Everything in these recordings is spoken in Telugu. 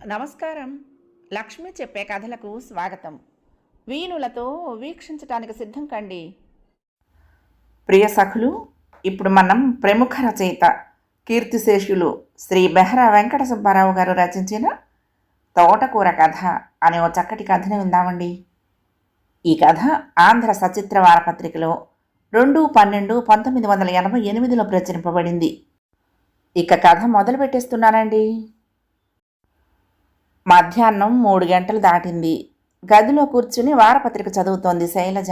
నమస్కారం. లక్ష్మి చెప్పే కథలకు స్వాగతం. వీణులతో వీక్షించటానికి సిద్ధం కండి. ప్రియ సఖులు ఇప్పుడు మనం ప్రముఖ రచయిత కీర్తిశేషులు శ్రీ బెహరా వెంకట సుబ్బారావు గారు రచించిన తోటకూర కథ అనే ఓ చక్కటి కథని విందామండి. ఈ కథ ఆంధ్ర సచిత్ర వారపత్రికలో రెండు పన్నెండు పంతొమ్మిది వందల ఎనభై ఎనిమిదిలో ప్రచురింపబడింది. ఇక కథ మొదలు పెట్టేస్తున్నానండి మధ్యాహ్నం మూడు గంటలు దాటింది. గదిలో కూర్చుని వారపత్రిక చదువుతోంది శైలజ.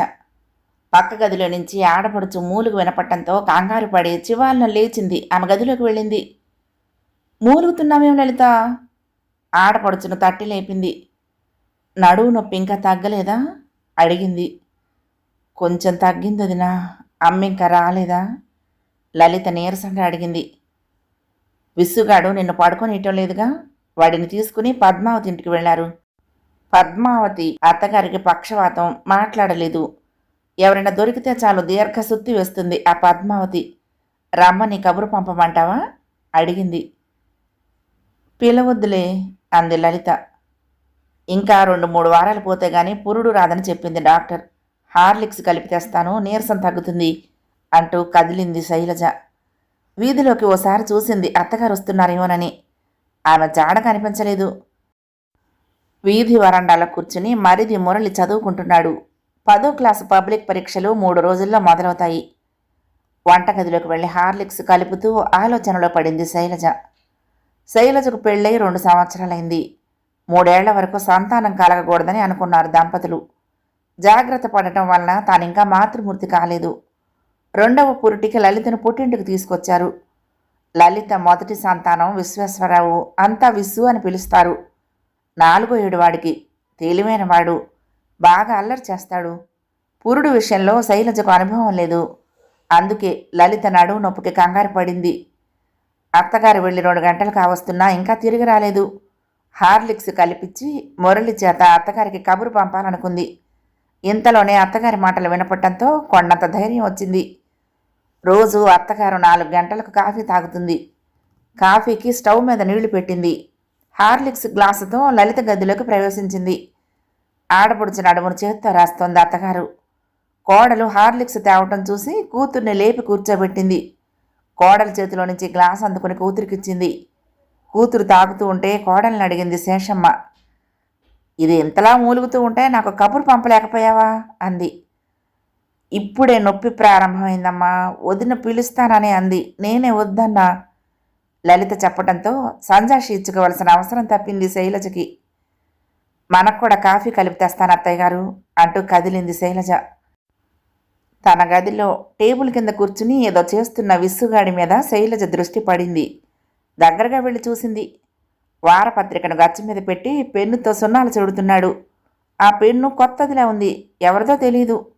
పక్క గదిలో నుంచి ఆడపడుచు మూలుగు వినపట్టంతో కంగారు పడి చివాలను లేచింది. ఆమె గదిలోకి వెళ్ళింది. మూలుగుతున్నామేం లలిత? ఆడపడుచును తట్టి లేపింది. నడువు నొప్పి ఇంకా తగ్గలేదా? అడిగింది. కొంచెం తగ్గింది వదినా అమ్మ ఇంకా రాలేదా? లలిత నీరసంగా అడిగింది. విసుగాడు నిన్ను పడుకొనియటం లేదుగా వాడిని తీసుకుని పద్మావతి ఇంటికి వెళ్ళారు పద్మావతి అత్తగారికి పక్షవాతం మాట్లాడలేదు. ఎవరైనా దొరికితే చాలు దీర్ఘ సుత్తి వేస్తుంది ఆ పద్మావతి. రమ్మని కబురు పంపమంటావా? అడిగింది. పిలవద్దులే అంది లలిత. ఇంకా రెండు మూడు వారాలు పోతే గాని పురుడు రాదని చెప్పింది డాక్టర్. హార్లిక్స్ కలిపి తెస్తాను నీరసం తగ్గుతుంది అంటూ కదిలింది శైలజ. వీధిలోకి ఓసారి చూసింది అత్తగారు వస్తున్నారేమోనని. ఆమె జాడ కనిపించలేదు. వీధి వరండాలో కూర్చుని మరిది మురళి చదువుకుంటున్నాడు. పదో క్లాసు పబ్లిక్ పరీక్షలు మూడు రోజుల్లో మొదలవుతాయి. వంటగదిలోకి వెళ్ళి హార్లిక్స్ కలుపుతూ ఆలోచనలో పడింది శైలజ. శైలజకు పెళ్ళై రెండు సంవత్సరాలైంది. మూడేళ్ళ వరకు సంతానం కలగకూడదని అనుకున్నారు దంపతులు. జాగ్రత్త పడటం వలన తానింకా మాతృమూర్తి కాలేదు. రెండవ పురుటికి లలితను పుట్టింటికి తీసుకొచ్చారు. లలిత మొదటి సంతానం విశ్వేశ్వరరావు. అంతా విశ్వ అని పిలుస్తారు. నాలుగో ఏడు వాడికి వాడు. బాగా అల్లరి చేస్తాడు. పురుడు విషయంలో శైలజకు అనుభవం లేదు. అందుకే లలిత నడువు నొప్పికి కంగారు పడింది. అత్తగారు వెళ్ళి రెండు గంటలు కావస్తున్నా ఇంకా తిరిగి రాలేదు. హార్లిక్స్ కలిపించి మురళి చేత అత్తగారికి కబురు పంపాలనుకుంది. ఇంతలోనే అత్తగారి మాటలు వినపడటంతో కొండంత ధైర్యం వచ్చింది. రోజు అత్తగారు నాలుగు గంటలకు కాఫీ తాగుతుంది. కాఫీకి స్టవ్ మీద నీళ్ళు పెట్టింది. హార్లిక్స్ గ్లాసుతో లలిత గదిలోకి ప్రవేశించింది. ఆడపడుచు నడుమును చేత్తో రాస్తోంది అత్తగారు. కోడలు హార్లిక్స్ తేవటం చూసి కూతుర్ని లేపి కూర్చోబెట్టింది. కోడల చేతిలో నుంచి గ్లాస్ అందుకుని కూతురికిచ్చింది. కూతురు తాగుతూ ఉంటే కోడల్ని అడిగింది శేషమ్మ. ఇది ఇంతలా మూలుగుతూ ఉంటే నాకు కబురు పంపలేకపోయావా? అంది. ఇప్పుడే నొప్పి ప్రారంభమైందమ్మా వదిన పిలుస్తానని అంది. నేనే వద్దన్నా. లలిత చెప్పడంతో సంజాషి ఇచ్చుకోవలసిన అవసరం తప్పింది శైలజకి. మనకు కూడా కాఫీ కలిపి తెస్తాను అత్తయ్య గారు అంటూ కదిలింది శైలజ. తన గదిలో టేబుల్ కింద కూర్చుని ఏదో చేస్తున్న విస్సుగాడి మీద శైలజ దృష్టి పడింది. దగ్గరగా వెళ్ళి చూసింది. వారపత్రికను గచ్చ మీద పెట్టి పెన్నుతో సున్నాలు చెడుతున్నాడు. ఆ పెన్ను కొత్తదిలా ఉంది. ఎవరిదో తెలీదు.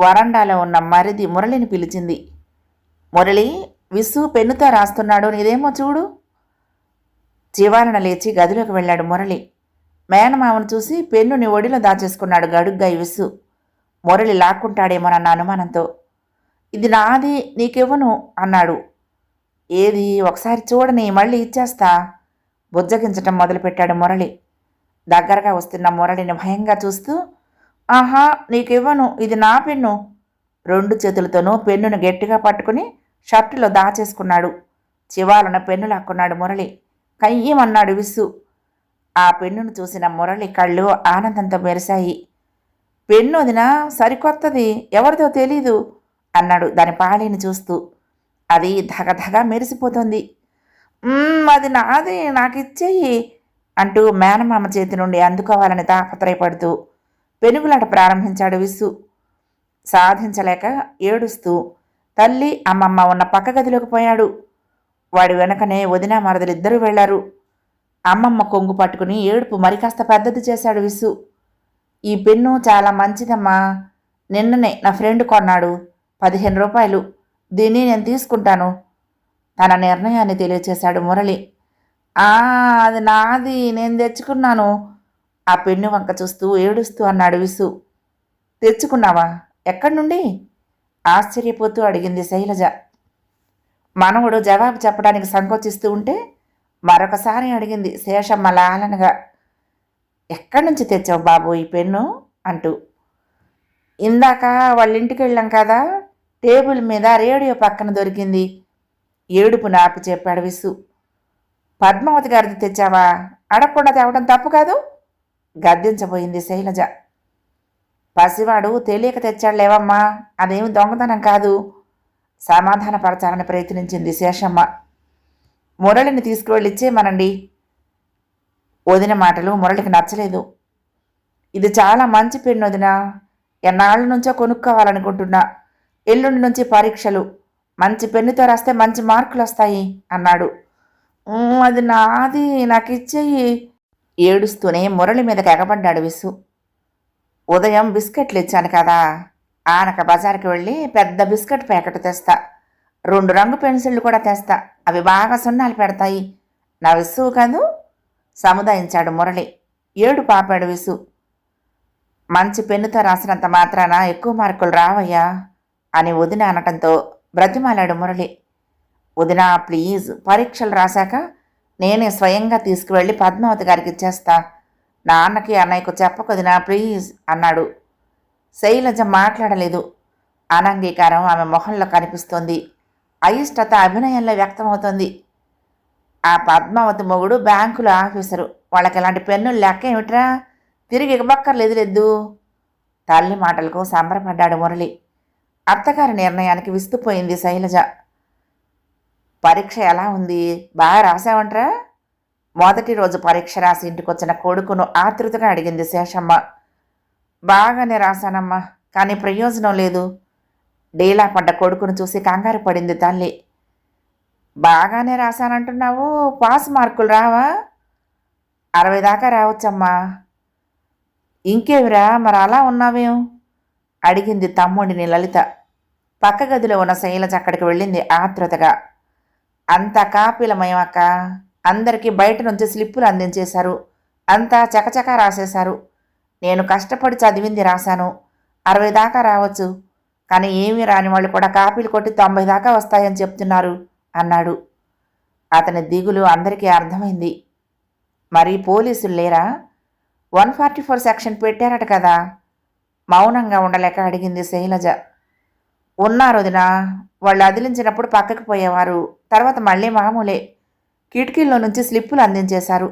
వరండాలో ఉన్న మరిది మురళిని పిలిచింది. మురళి విసు పెన్నుతో రాస్తున్నాడు నీదేమో చూడు. జీవాలన లేచి గదిలోకి వెళ్ళాడు మురళి. మేనమామను చూసి పెన్నుని ఒడిలో దాచేసుకున్నాడు గడుగ్గాయి విసు. మురళి లాక్కుంటాడేమోనన్న అనుమానంతో. ఇది నాది నీకివ్వను? అన్నాడు. ఏది? ఒకసారి చూడని మళ్ళీ ఇచ్చేస్తా? బుజ్జగించటం మొదలుపెట్టాడు మురళి. దగ్గరగా వస్తున్న మురళిని భయంగా చూస్తూ ఆహా నీకివ్వను ఇది నా పెన్ను. రెండు చేతులతోనూ పెన్నును గట్టిగా పట్టుకుని షర్టులో దాచేసుకున్నాడు. చివాలన పెన్ను లాక్కున్నాడు మురళి. కయ్యమన్నాడు విసు ఆ పెన్నును చూసిన మురళి కళ్ళు ఆనందంతో మెరిశాయి. పెన్ను వదినా సరికొత్తది ఎవరిదో తెలీదు అన్నాడు దాని పాళీని చూస్తూ. అది ధగధగ మెరిసిపోతుంది. అది నాది నాకు ఇచ్చేయి అంటూ మేనమామ చేతి నుండి అందుకోవాలని తాపత్రయపడుతూ పెనుగులాట ప్రారంభించాడు విసు సాధించలేక ఏడుస్తూ తల్లి అమ్మమ్మ ఉన్న పక్క గదిలోకి పోయాడు. వాడి వెనకనే వదిన మరదలిద్దరూ వెళ్ళారు అమ్మమ్మ కొంగు పట్టుకుని ఏడుపు మరికాస్త పెద్దది చేశాడు విసు ఈ పెన్ను చాలా మంచిదమ్మా. నిన్ననే నా ఫ్రెండ్ కొన్నాడు. పదిహేను రూపాయలు. దీన్ని నేను తీసుకుంటాను. తన నిర్ణయాన్ని తెలియచేశాడు మురళి. అది నాది. నేను తెచ్చుకున్నాను. ఆ పెన్ను వంక చూస్తూ ఏడుస్తూ అన్నాడు విసు తెచ్చుకున్నావా? ఎక్కడి నుండి? ఆశ్చర్యపోతూ అడిగింది శైలజ. మనవుడు జవాబు చెప్పడానికి సంకోచిస్తూ ఉంటే మరొకసారి అడిగింది శేషమ్మ లాలనగా. ఎక్కడి నుంచి తెచ్చావు బాబు ఈ పెన్ను? అంటూ. ఇందాక వాళ్ళ ఇంటికి వెళ్ళాం కదా టేబుల్ మీద రేడియో పక్కన దొరికింది ఏడుపు నాపి చెప్పాడు విసు. పద్మావతి గారిది తెచ్చావా? అడగకుండా తేవడం తప్పు కాదు? గద్దించబోయింది శైలజ. పసివాడు తెలియక తెచ్చాడులేవమ్మా అదేమి దొంగతనం కాదు. సమాధానపరచాలని ప్రయత్నించింది శేషమ్మ. మురళిని తీసుకువెళ్ళిచ్చేయమనండి వదిన మాటలు మురళికి నచ్చలేదు. ఇది చాలా మంచి పెన్ను వదిన. ఎన్నాళ్ళ నుంచో కొనుక్కోవాలనుకుంటున్నా. ఎల్లుండి నుంచి పరీక్షలు. మంచి పెన్నుతో రాస్తే మంచి మార్కులు వస్తాయి అన్నాడు అది నాది నాకు ఇచ్చేయి ఏడుస్తూనే మురళి మీదకి ఎగబడ్డాడు విసు ఉదయం బిస్కెట్లు ఇచ్చాను కదా ఆనక బజార్కి వెళ్ళి పెద్ద బిస్కెట్ ప్యాకెట్ తెస్తా. రెండు రంగు పెన్సిళ్ళు కూడా తెస్తా. అవి బాగా సున్నాలు పెడతాయి. నా విసు కాదు సముదాయించాడు మురళి. ఏడు పాపాడు విసు మంచి పెన్నుతో రాసినంత మాత్రాన ఎక్కువ మార్కులు రావయ్యా అని వదిన అనటంతో బ్రతిమాలాడు మురళి. వదిన ప్లీజ్ పరీక్షలు రాశాక నేనే స్వయంగా తీసుకువెళ్ళి పద్మావతి గారికి ఇచ్చేస్తా. నాన్నకి అన్నయ్యకు చెప్పకొదినా ప్లీజ్ అన్నాడు. శైలజ మాట్లాడలేదు. అనంగీకారం ఆమె మొహంలో కనిపిస్తోంది. అయిష్టత అభినయంలో వ్యక్తమవుతోంది. ఆ పద్మావతి మొగుడు బ్యాంకులో ఆఫీసరు. వాళ్ళకి ఇలాంటి పెన్నులు లెక్క ఏమిట్రా? తిరిగి ఇవ్వక్కర్లేదు లేదు తల్లి మాటలకు సంబరపడ్డాడు మురళి. అత్తగారి నిర్ణయానికి విస్తుపోయింది శైలజ. పరీక్ష ఎలా ఉంది? బాగా రాసావంట్రా? మొదటి రోజు పరీక్ష రాసి ఇంటికొచ్చిన కొడుకును ఆతృతగా అడిగింది శేషమ్మ. బాగానే రాశానమ్మా కానీ ప్రయోజనం లేదు. డీలా పడ్డ కొడుకును చూసి కంగారు పడింది తల్లి. బాగానే రాశానంటున్నావు పాస్ మార్కులు రావా? అరవై దాకా రావచ్చమ్మా. ఇంకేమిరా మరి అలా ఉన్నావేం? అడిగింది తమ్ముడిని లలిత. పక్క గదిలో ఉన్న శైలజ అక్కడికి వెళ్ళింది ఆతృతగా అంతా కాపీలమయమక్క. అందరికీ బయట నుంచి స్లిప్పులు అందించేశారు. అంతా చకచకా రాసేశారు. నేను కష్టపడి చదివింది రాశాను. అరవై దాకా రావచ్చు. కానీ ఏమీ రాని వాళ్ళు కూడా కాపీలు కొట్టి తొంభై దాకా వస్తాయని చెప్తున్నారు అన్నాడు. అతని దిగులు అందరికీ అర్థమైంది. మరి పోలీసులు లేరా? వన్ ఫార్టీ ఫోర్ సెక్షన్ పెట్టారట కదా. మౌనంగా ఉండలేక అడిగింది శైలజ. ఉన్నారు వదినా. వాళ్ళు అదిలించినప్పుడు పక్కకు పోయేవారు. తర్వాత మళ్ళీ మామూలే. కిటికీల్లో నుంచి స్లిప్పులు అందించేశారు.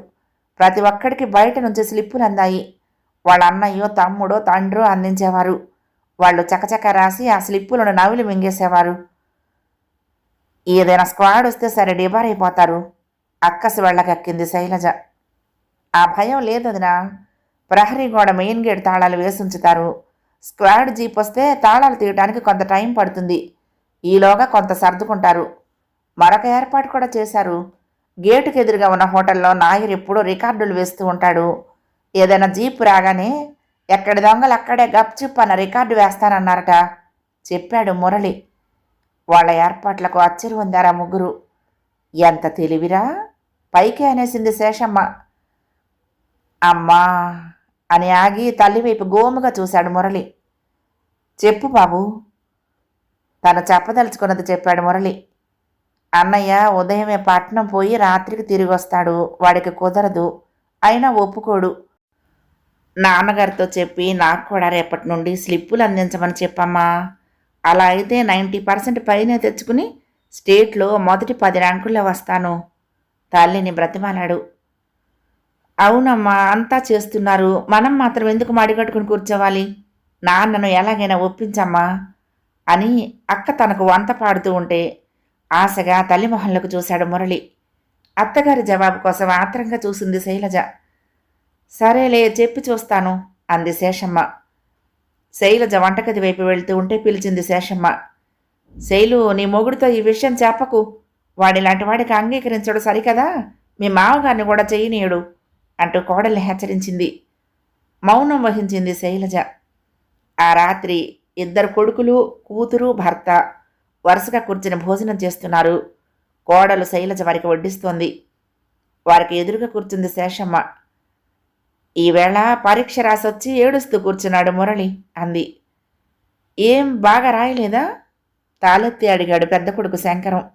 ప్రతి ఒక్కడికి బయట నుంచి స్లిప్పులు అందాయి. వాళ్ళ అన్నయ్యో తమ్ముడో తండ్రో అందించేవారు. వాళ్ళు చకచక రాసి ఆ స్లిప్పులను నవిలి మింగేసేవారు. ఏదైనా స్క్వాడ్ వస్తే సరే డిబారైపోతారు. అయిపోతారు అక్కసి వెళ్ళకెక్కింది శైలజ. ఆ భయం లేదదినా ప్రహరీ గోడ మెయిన్ గేట్ తాళాలు వేసి ఉంచుతారు స్క్వాడ్ జీప్ వస్తే తాళాలు తీయడానికి కొంత టైం పడుతుంది. ఈలోగా కొంత సర్దుకుంటారు. మరొక ఏర్పాటు కూడా చేశారు. గేటుకు ఎదురుగా ఉన్న హోటల్లో నాయర్ ఎప్పుడూ రికార్డులు వేస్తూ ఉంటాడు. ఏదైనా జీప్ రాగానే ఎక్కడి దొంగలు అక్కడే గప్చిప్ అన్న రికార్డు వేస్తానన్నారట చెప్పాడు మురళి. వాళ్ళ ఏర్పాట్లకు అచ్చరి ఉందారా ముగ్గురు. ఎంత తెలివిరా? పైకి అనేసింది శేషమ్మ. అమ్మా! అని ఆగి తల్లివైపు గోముగా చూశాడు మురళి. చెప్పు బాబు. తను చెప్పదలుచుకున్నది చెప్పాడు మురళి. అన్నయ్య ఉదయమే పట్నం పోయి రాత్రికి తిరిగి వస్తాడు. వాడికి కుదరదు. అయినా ఒప్పుకోడు. నాన్నగారితో చెప్పి నాకు కూడా రేపటి నుండి స్లిప్పులు అందించమని చెప్పమ్మా. అలా అయితే నైంటీ పర్సెంట్ పైనే తెచ్చుకుని స్టేట్లో మొదటి పది ర్యాంకుల్లో వస్తాను. తల్లిని బ్రతిమాలాడు. అవునమ్మా అంతా చేస్తున్నారు. మనం మాత్రం ఎందుకు మడిగట్టుకుని కూర్చోవాలి? నాన్నను ఎలాగైనా ఒప్పించమ్మా అని అక్క తనకు వంత పాడుతూ ఉంటే ఆశగా తల్లి చూశాడు మురళి. అత్తగారి జవాబు కోసం ఆత్రంగా చూసింది శైలజ. సరేలే చెప్పి చూస్తాను అంది శేషమ్మ. శైలజ వంటగది వైపు వెళ్తూ ఉంటే పిలిచింది శేషమ్మ. శైలు నీ మొగుడితో ఈ విషయం చెప్పకు. వాడిలాంటి వాడికి అంగీకరించడు సరికదా? మీ మామగారిని కూడా చేయనీయడు. అంటూ కోడల్ని హెచ్చరించింది. మౌనం వహించింది శైలజ. ఆ రాత్రి ఇద్దరు కొడుకులు కూతురు భర్త వరుసగా కూర్చుని భోజనం చేస్తున్నారు. కోడలు శైలజ వారికి వడ్డిస్తోంది. వారికి ఎదురుగా కూర్చుంది శేషమ్మ. ఈవేళ పరీక్ష రాసొచ్చి ఏడుస్తూ కూర్చున్నాడు మురళి అంది. ఏం బాగా రాయలేదా? తాలెత్తి అడిగాడు పెద్ద కొడుకు శంకరం.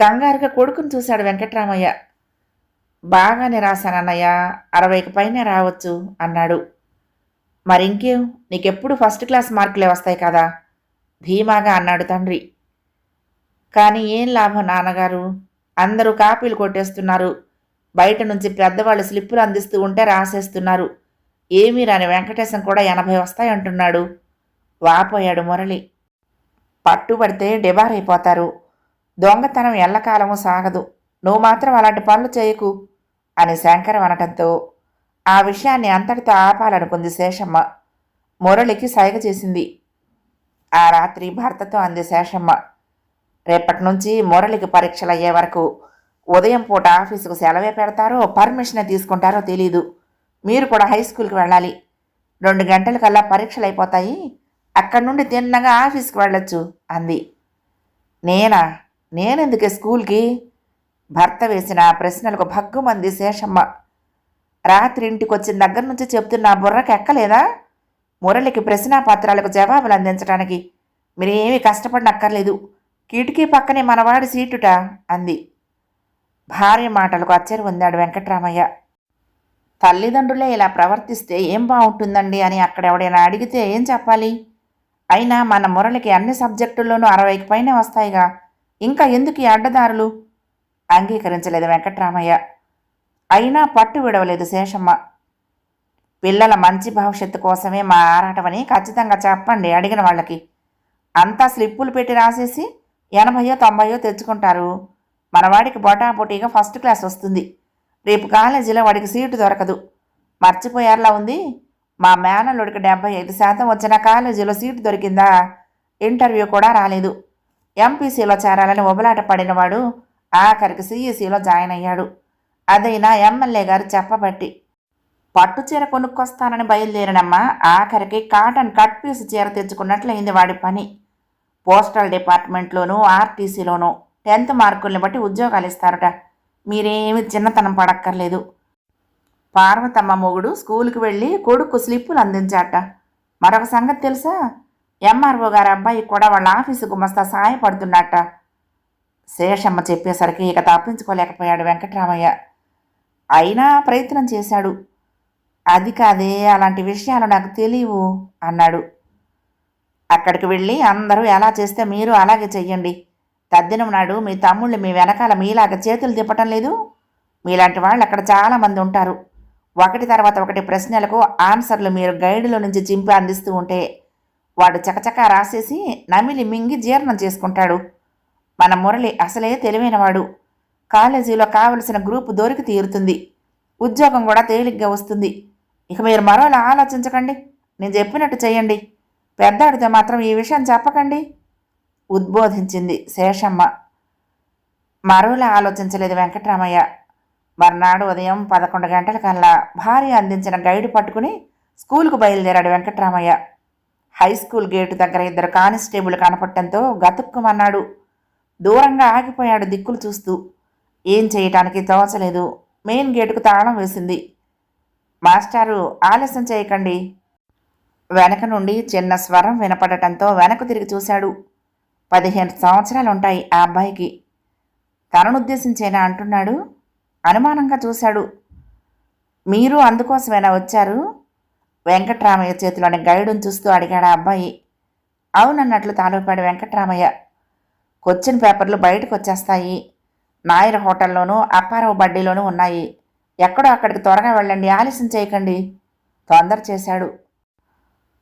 కంగారుగా కొడుకును చూశాడు వెంకట్రామయ్య. బాగా రాశానన్నయ్య. అరవైకి పైనే రావచ్చు అన్నాడు. మరింకేం నీకెప్పుడు ఫస్ట్ క్లాస్ మార్కులే వస్తాయి కదా? ధీమాగా అన్నాడు తండ్రి. కానీ ఏం లాభం నాన్నగారు? అందరూ కాపీలు కొట్టేస్తున్నారు. బయట నుంచి పెద్దవాళ్ళు స్లిప్పులు అందిస్తూ ఉంటే రాసేస్తున్నారు. ఏమీ రాని వెంకటేశం కూడా ఎనభై వస్తాయంటున్నాడు వాపోయాడు మురళి. పట్టుబడితే డిబారైపోతారు. అయిపోతారు దొంగతనం ఎల్లకాలము సాగదు. నువ్వు మాత్రం అలాంటి పనులు చేయకు. అని శంకరం అనటంతో ఆ విషయాన్ని అంతటితో ఆపాలనుకుంది శేషమ్మ. మురళికి సైగ చేసింది. ఆ రాత్రి భర్తతో అంది శేషమ్మ. రేపటి నుంచి మురళికి పరీక్షలు అయ్యే వరకు ఉదయం పూట ఆఫీసుకు సెలవే పెడతారో పర్మిషన్ తీసుకుంటారో తెలీదు. మీరు కూడా హై స్కూల్కి వెళ్ళాలి. రెండు గంటలకల్లా పరీక్షలు అయిపోతాయి అక్కడి నుండి తిన్నగా ఆఫీస్కి వెళ్ళొచ్చు అంది. నేనా? నేనెందుకే స్కూల్కి? భర్త వేసిన ప్రశ్నలకు భగ్గుమంది శేషమ్మ. రాత్రి దగ్గర నుంచి చెప్తున్న బుర్రకి ఎక్కలేదా? మురళికి ప్రశ్నాపత్రాలకు జవాబులు అందించడానికి మీరేమీ కష్టపడినక్కర్లేదు. కిటికీ పక్కనే మనవాడి సీటుట అంది. భార్య మాటలకు అచ్చరి పొందాడు వెంకట్రామయ్య. తల్లిదండ్రులే ఇలా ప్రవర్తిస్తే ఏం బాగుంటుందండి అని అక్కడ ఎవడైనా అడిగితే ఏం చెప్పాలి? అయినా మన మురళికి అన్ని సబ్జెక్టుల్లోనూ అరవైకి పైనే వస్తాయిగా. ఇంకా ఎందుకు ఈ అడ్డదారులు? అంగీకరించలేదు వెంకట్రామయ్య. అయినా పట్టు విడవలేదు శేషమ్మ. పిల్లల మంచి భవిష్యత్తు కోసమే మా ఆరాటమని ఖచ్చితంగా చెప్పండి అడిగిన వాళ్ళకి. అంతా స్లిప్పులు పెట్టి రాసేసి ఎనభయో తొంభయో తెచ్చుకుంటారు. మనవాడికి బొటాబొటీగా ఫస్ట్ క్లాస్ వస్తుంది. రేపు కాలేజీలో వాడికి సీటు దొరకదు. మర్చిపోయారులా ఉంది. మా మేనల్లుడికి డెబ్బై ఐదు శాతం వచ్చిన కాలేజీలో సీటు దొరికిందా? ఇంటర్వ్యూ కూడా రాలేదు. ఎంపీసీలో చేరాలని ఉబలాట పడినవాడు ఆఖరికి సిఈసిలో జాయిన్ అయ్యాడు. అదైనా ఎమ్మెల్యే గారు చెప్పబట్టి పట్టు చీర కొనుక్కొస్తానని బయలుదేరినమ్మా ఆఖరికి కాటన్ కట్ పీస్ చీర తెచ్చుకున్నట్లయింది వాడి పని. పోస్టల్ డిపార్ట్మెంట్లోనూ ఆర్టీసీలోనూ టెన్త్ మార్కుల్ని బట్టి ఉద్యోగాలు ఇస్తారట. మీరేమి చిన్నతనం పడక్కర్లేదు. పార్వతమ్మ మొగుడు స్కూల్కి వెళ్ళి కొడుకు స్లిప్పులు అందించాట. మరొక సంగతి తెలుసా? ఎంఆర్ఓ గారి అబ్బాయి కూడా వాళ్ళ ఆఫీసు గుమస్తా సాయపడుతున్నట్ట శేషమ్మ చెప్పేసరికి ఇక తప్పించుకోలేకపోయాడు వెంకట్రామయ్య. అయినా ప్రయత్నం చేశాడు. అది కాదే అలాంటి విషయాలు నాకు తెలియవు అన్నాడు. అక్కడికి వెళ్ళి అందరూ ఎలా చేస్తే మీరు అలాగే చెయ్యండి. తద్దినం నాడు మీ తమ్ముళ్ళు మీ వెనకాల మీలాగా చేతులు తిప్పటం లేదు. మీలాంటి వాళ్ళు అక్కడ చాలామంది ఉంటారు. ఒకటి తర్వాత ఒకటి ప్రశ్నలకు ఆన్సర్లు మీరు గైడ్లో నుంచి చింపి అందిస్తూ ఉంటే వాడు చకచకా రాసేసి నమిలి మింగి జీర్ణం చేసుకుంటాడు. మన మురళి అసలే తెలివైనవాడు. కాలేజీలో కావలసిన గ్రూపు దొరికి తీరుతుంది. ఉద్యోగం కూడా తేలిగ్గా వస్తుంది. ఇక మీరు మరోలా ఆలోచించకండి. నేను చెప్పినట్టు చేయండి. పెద్దాడితో మాత్రం ఈ విషయం చెప్పకండి. ఉద్బోధించింది శేషమ్మ. మరోలా ఆలోచించలేదు వెంకటరామయ్య. మర్నాడు ఉదయం పదకొండు గంటలకల్లా భార్య అందించిన గైడ్ పట్టుకుని స్కూల్కు బయలుదేరాడు వెంకటరామయ్య. హై స్కూల్ గేటు దగ్గర ఇద్దరు కానిస్టేబుల్ కనపడటంతో గతుక్కుమన్నాడు. దూరంగా ఆగిపోయాడు దిక్కులు చూస్తూ. ఏం చేయటానికి తోచలేదు. మెయిన్ గేటుకు తాళం వేసింది. మాస్టారు ఆలస్యం చేయకండి. వెనక నుండి చిన్న స్వరం వినపడటంతో వెనక్కు తిరిగి చూశాడు. పదిహేను సంవత్సరాలు ఉంటాయి ఆ అబ్బాయికి. తననుద్దేశించేనా అంటున్నాడు. అనుమానంగా చూశాడు. మీరు అందుకోసమేనా వచ్చారు? వెంకట్రామయ్య చేతిలోని గైడును చూస్తూ అడిగాడు ఆ అబ్బాయి. అవునన్నట్లు తాలూపాడు వెంకట్రామయ్య. క్వశ్చన్ పేపర్లు బయటకు వచ్చేస్తాయి. నాయర్ హోటల్లోనూ అప్పారావు బడ్డీలోనూ ఉన్నాయి. ఎక్కడో అక్కడికి త్వరగా వెళ్ళండి ఆలస్యం చేయకండి తొందర చేశాడు.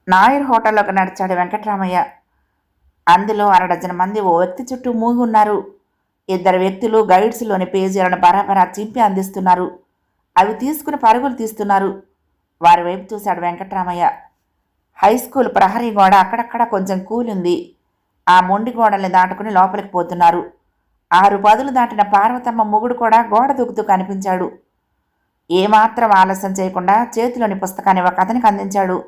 నాయర్ హోటల్లోకి నడిచాడు వెంకట్రామయ్య. అందులో అరడజన మంది ఓ వ్యక్తి చుట్టూ మూగి ఉన్నారు. ఇద్దరు వ్యక్తులు గైడ్స్లోని పేజీలను బరాబరా చింపి అందిస్తున్నారు. అవి తీసుకుని పరుగులు తీస్తున్నారు. వారి వైపు చూశాడు వెంకట్రామయ్య. హై స్కూల్ ప్రహరీ గోడ అక్కడక్కడ కొంచెం కూలింది. ఆ మొండి గోడల్ని దాటుకుని లోపలికి పోతున్నారు. ఆరు పదులు దాటిన పార్వతమ్మ మొగుడు కూడా గోడ దూకుతూ కనిపించాడు. ఏమాత్రం ఆలస్యం చేయకుండా చేతిలోని పుస్తకాన్ని ఒక అతనికి అందించాడు.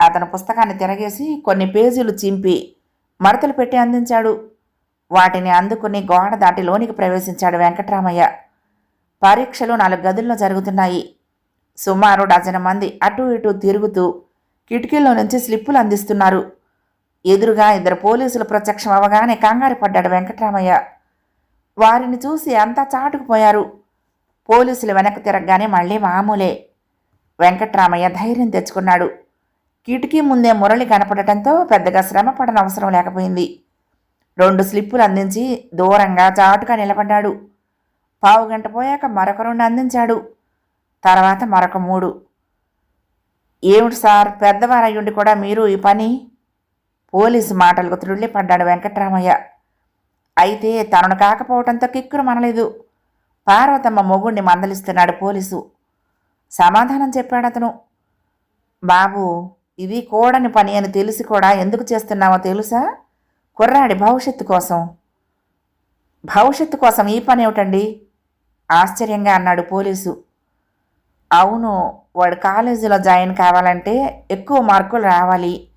అతను పుస్తకాన్ని తిరగేసి కొన్ని పేజీలు చింపి మడతలు పెట్టి అందించాడు. వాటిని అందుకుని గోడ దాటి లోనికి ప్రవేశించాడు వెంకట్రామయ్య. పరీక్షలు నాలుగు గదుల్లో జరుగుతున్నాయి. సుమారు డజన్ మంది అటు ఇటు తిరుగుతూ కిటికీల్లో నుంచి స్లిప్పులు అందిస్తున్నారు. ఎదురుగా ఇద్దరు పోలీసులు ప్రత్యక్షం అవగానే కంగారు పడ్డాడు వెంకట్రామయ్య. వారిని చూసి అంతా చాటుకుపోయారు. పోలీసులు వెనక్కి తిరగగానే మళ్ళీ మామూలే. వెంకట్రామయ్య ధైర్యం తెచ్చుకున్నాడు. కిటికీ ముందే మురళి కనపడటంతో పెద్దగా శ్రమ పడనవసరం లేకపోయింది. రెండు స్లిప్పులు అందించి దూరంగా చాటుగా నిలబడ్డాడు. పావు గంట పోయాక మరొక రెండు అందించాడు. తర్వాత మరొక మూడు. ఏమిటి సార్ పెద్దవారయ్యుండి కూడా మీరు ఈ పని పోలీసు మాటలకు త్రుళ్ళిపడ్డాడు వెంకట్రామయ్య. అయితే తనను కాకపోవడంతో కిక్కురు మనలేదు. పార్వతమ్మ మొగుణ్ణి మందలిస్తున్నాడు పోలీసు. సమాధానం చెప్పాడు అతను బాబు ఇది కోడని పని అని తెలిసి కూడా ఎందుకు చేస్తున్నావో తెలుసా? కుర్రాడి భవిష్యత్తు కోసం. భవిష్యత్తు కోసం ఈ పని ఏమిటండి? ఆశ్చర్యంగా అన్నాడు పోలీసు. అవును వాడు కాలేజీలో జాయిన్ కావాలంటే ఎక్కువ మార్కులు రావాలి.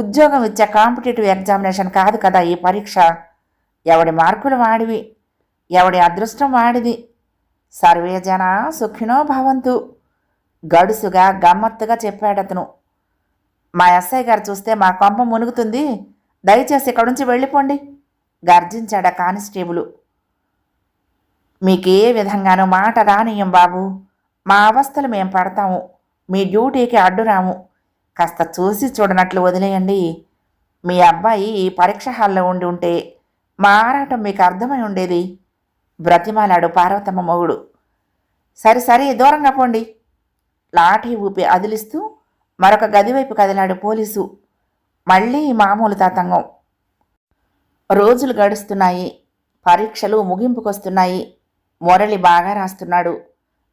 ఉద్యోగం ఇచ్చే కాంపిటేటివ్ ఎగ్జామినేషన్ కాదు కదా ఈ పరీక్ష. ఎవడి మార్కులు వాడివి? ఎవడి అదృష్టం వాడిది? సర్వే జన సుఖినో భవంతు. గడుసుగా గమ్మత్తుగా చెప్పాడతను. మా ఎస్ఐ గారు చూస్తే మా కొంప మునుగుతుంది. దయచేసి ఇక్కడి నుంచి వెళ్ళిపోండి. గర్జించాడ కానిస్టేబులు. మీకే విధంగానూ మాట రానియం బాబు. మా అవస్థలు మేం పడతాము. మీ డ్యూటీకి అడ్డురాము. కాస్త చూసి చూడనట్లు వదిలేయండి. మీ అబ్బాయి ఈ పరీక్ష హాల్లో ఉండి ఉంటే మా ఆరాటం మీకు అర్థమై ఉండేది. బ్రతిమాలాడు పార్వతమ్మ మొగుడు. సరే సరే దూరంగా పోండి. లాఠీ ఊపి అదిలిస్తూ మరొక గదివైపు కదిలాడు పోలీసు. మళ్ళీ మామూలు తాతంగం. రోజులు గడుస్తున్నాయి. పరీక్షలు ముగింపుకొస్తున్నాయి. మురళి బాగా రాస్తున్నాడు.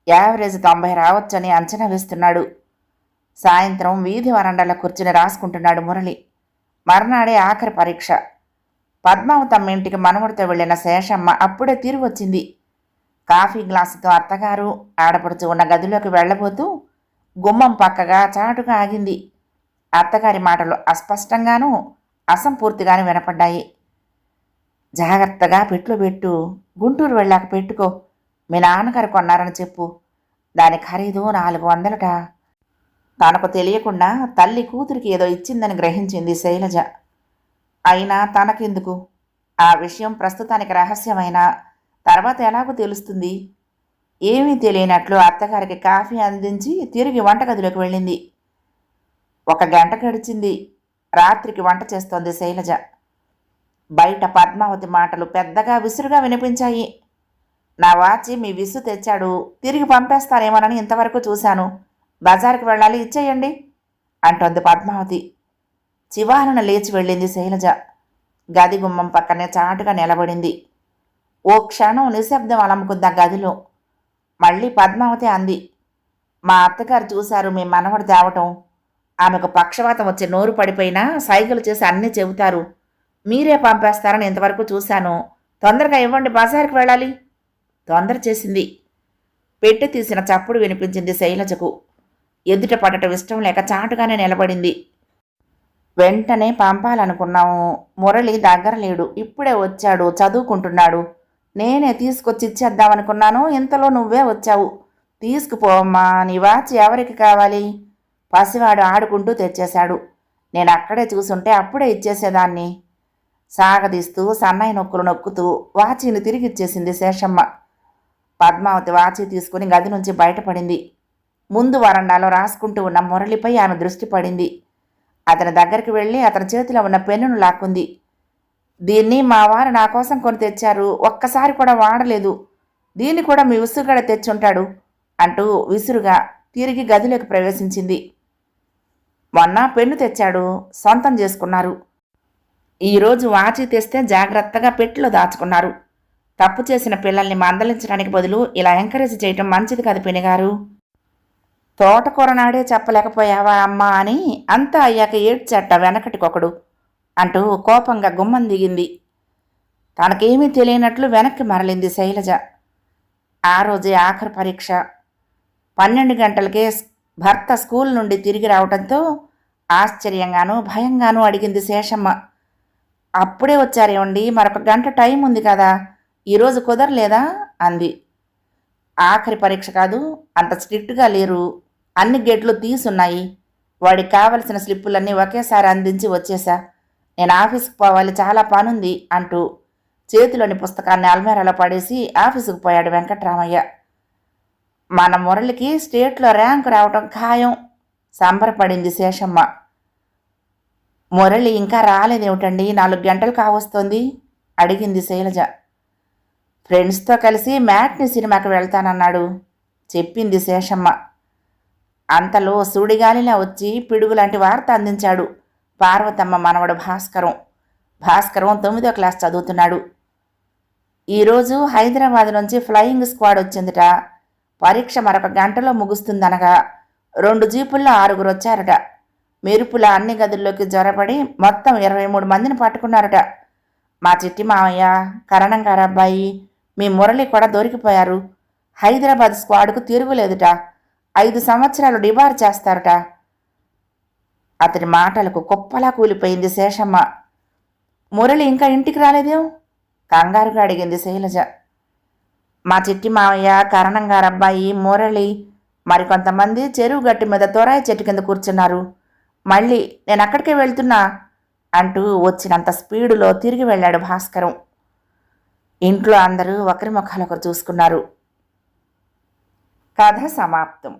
యావరేజ్ తొంభై రావచ్చని అంచనా వేస్తున్నాడు. సాయంత్రం వీధి వరండాలో కూర్చుని రాసుకుంటున్నాడు మురళి. మర్నాడే ఆఖరి పరీక్ష. పద్మావతమ్మ ఇంటికి మనవడితో వెళ్ళిన శేషమ్మ అప్పుడే తిరిగి వచ్చింది. కాఫీ గ్లాసుతో అత్తగారు ఆడపడుచు ఉన్న గదిలోకి వెళ్ళబోతూ గుమ్మం పక్కగా చాటుగా ఆగింది. అత్తగారి మాటలు అస్పష్టంగానూ అసంపూర్తిగాను వినపడ్డాయి. జాగ్రత్తగా పెట్లు పెట్టు. గుంటూరు వెళ్ళాక పెట్టుకో. మీ నాన్నగారు కొన్నారని చెప్పు. దాని ఖరీదు నాలుగు వందలట. తనకు తెలియకుండా తల్లి కూతురికి ఏదో ఇచ్చిందని గ్రహించింది శైలజ. అయినా తనకెందుకు? ఆ విషయం ప్రస్తుతానికి రహస్యమైనా? తర్వాత ఎలాగో తెలుస్తుంది. ఏమీ తెలియనట్లు అత్తగారికి కాఫీ అందించి తిరిగి వంటగదిలోకి వెళ్ళింది. ఒక గంట గడిచింది. రాత్రికి వంట చేస్తోంది శైలజ. బయట పద్మావతి మాటలు పెద్దగా విసురుగా వినిపించాయి. నా వాచి మీ విసు తెచ్చాడు. తిరిగి పంపేస్తారేమోనని ఇంతవరకు చూశాను. బజార్కి వెళ్ళాలి ఇచ్చేయండి అంటోంది పద్మావతి. చివాలన లేచి వెళ్ళింది శైలజ. గది గుమ్మం పక్కనే చాటుగా నిలబడింది. ఓ క్షణం నిశ్శబ్దం అలముకుంది గదిలో. మళ్ళీ పద్మావతి అంది మా అత్తగారు చూశారు మీ మనవడు తేవటం. ఆమెకు పక్షవాతం వచ్చి నోరు పడిపోయినా సైకిల్ చేసి అన్నీ చెబుతారు. మీరే పంపేస్తారని ఇంతవరకు చూశాను. తొందరగా ఇవ్వండి బజార్కి వెళ్ళాలి. తొందర చేసింది. పెట్టి తీసిన చప్పుడు వినిపించింది శైలజకు. ఎదుట పడటం ఇష్టం లేక చాటుగానే నిలబడింది. వెంటనే పంపాలనుకున్నాము మురళి దగ్గర లేడు. ఇప్పుడే వచ్చాడు. చదువుకుంటున్నాడు. నేనే తీసుకొచ్చి ఇచ్చేద్దామనుకున్నాను. ఇంతలో నువ్వే వచ్చావు. తీసుకుపోమ్మా నీ వాచ్ ఎవరికి కావాలి? పసివాడు ఆడుకుంటూ తెచ్చేశాడు. నేను అక్కడే చూసుంటే అప్పుడే ఇచ్చేసేదాన్ని. సాగదీస్తూ సన్నాయి నొక్కులు నొక్కుతూ వాచీని తిరిగిచ్చేసింది శేషమ్మ. పద్మావతి వాచి తీసుకుని గది నుంచి బయటపడింది. ముందు వరండాలో రాసుకుంటూ ఉన్న మురళిపై ఆమె దృష్టి పడింది. అతని దగ్గరికి వెళ్ళి అతని చేతిలో ఉన్న పెన్నును లాక్కుంది. దీన్ని మా వారు నా కోసం కొని తెచ్చారు. ఒక్కసారి కూడా వాడలేదు. దీన్ని కూడా మీ విసురుగడ తెచ్చుంటాడు అంటూ విసురుగా తిరిగి గదిలోకి ప్రవేశించింది. మొన్న పెన్ను తెచ్చాడు. సొంతం చేసుకున్నారు. ఈరోజు వాచి తెస్తే జాగ్రత్తగా పెట్టిలో దాచుకున్నారు. తప్పు చేసిన పిల్లల్ని మందలించడానికి బదులు ఇలా ఎంకరేజ్ చేయటం మంచిది కాదు పెనిగారు. తోటకూర నాడే చెప్పలేకపోయావా అమ్మా అని అంతా అయ్యాక ఏడ్చట వెనకటికొకడు. అంటూ కోపంగా గుమ్మం దిగింది. తనకేమీ తెలియనట్లు వెనక్కి మరలింది శైలజ. ఆ రోజే ఆఖరి పరీక్ష. పన్నెండు గంటలకే భర్త స్కూల్ నుండి తిరిగి రావడంతో ఆశ్చర్యంగానూ భయంగానూ అడిగింది శేషమ్మ. అప్పుడే వచ్చారేమండి? మరొక గంట టైం ఉంది కదా. ఈరోజు కుదరలేదా? అంది. ఆఖరి పరీక్ష కాదు అంత స్ట్రిక్ట్గా లేరు. అన్ని గేట్లు తీసున్నాయి. వాడికి కావలసిన స్లిప్పులన్నీ ఒకేసారి అందించి వచ్చేశా. నేను ఆఫీస్కి పోవాలి చాలా పనుంది అంటూ చేతిలోని పుస్తకాన్ని అల్మేరాలో పడేసి ఆఫీసుకు పోయాడు వెంకట్రామయ్య. మన మురళికి స్టేట్లో ర్యాంక్ రావటం ఖాయం సంబరపడింది శేషమ్మ. మురళి ఇంకా రాలేదేమిటండి? నాలుగు గంటలు కావస్తోంది? అడిగింది శైలజ. ఫ్రెండ్స్తో కలిసి మ్యాట్ని సినిమాకి వెళ్తానన్నాడు చెప్పింది శేషమ్మ. అంతలో సూడిగాలిలా వచ్చి పిడుగు లాంటి వార్త అందించాడు. పార్వతమ్మ మనవడు భాస్కరం. భాస్కరం తొమ్మిదో క్లాస్ చదువుతున్నాడు. ఈరోజు హైదరాబాద్ నుంచి ఫ్లయింగ్ స్క్వాడ్ వచ్చిందిట. పరీక్ష మరొక గంటలో ముగుస్తుందనగా రెండు జీపుల్లో ఆరుగురు వచ్చారట. మెరుపుల అన్ని గదుల్లోకి జ్వరపడి మొత్తం ఇరవై మూడు మందిని పట్టుకున్నారట. మా చిట్టి మామయ్య కరణం గారు అబ్బాయి మీ మురళి కూడా దొరికిపోయారు. హైదరాబాద్ స్క్వాడ్కు తిరుగులేదుట. ఐదు సంవత్సరాలు డిబార్ చేస్తారట. అతని మాటలకు కుప్పలా కూలిపోయింది శేషమ్మ. మురళి ఇంకా ఇంటికి రాలేదేం? కంగారుగా అడిగింది శైలజ. మా చిట్టి మావయ్య కరణం అబ్బాయి మురళి మరికొంతమంది చెరువు గట్టి మీద తొరాయి చెట్టు కింద కూర్చున్నారు. మళ్ళీ నేను అక్కడికే వెళ్తున్నా అంటూ వచ్చినంత స్పీడులో తిరిగి వెళ్ళాడు భాస్కరం. ఇంట్లో అందరూ ఒకరి ముఖాలు ఒకరు చూసుకున్నారు. కథ సమాప్తం.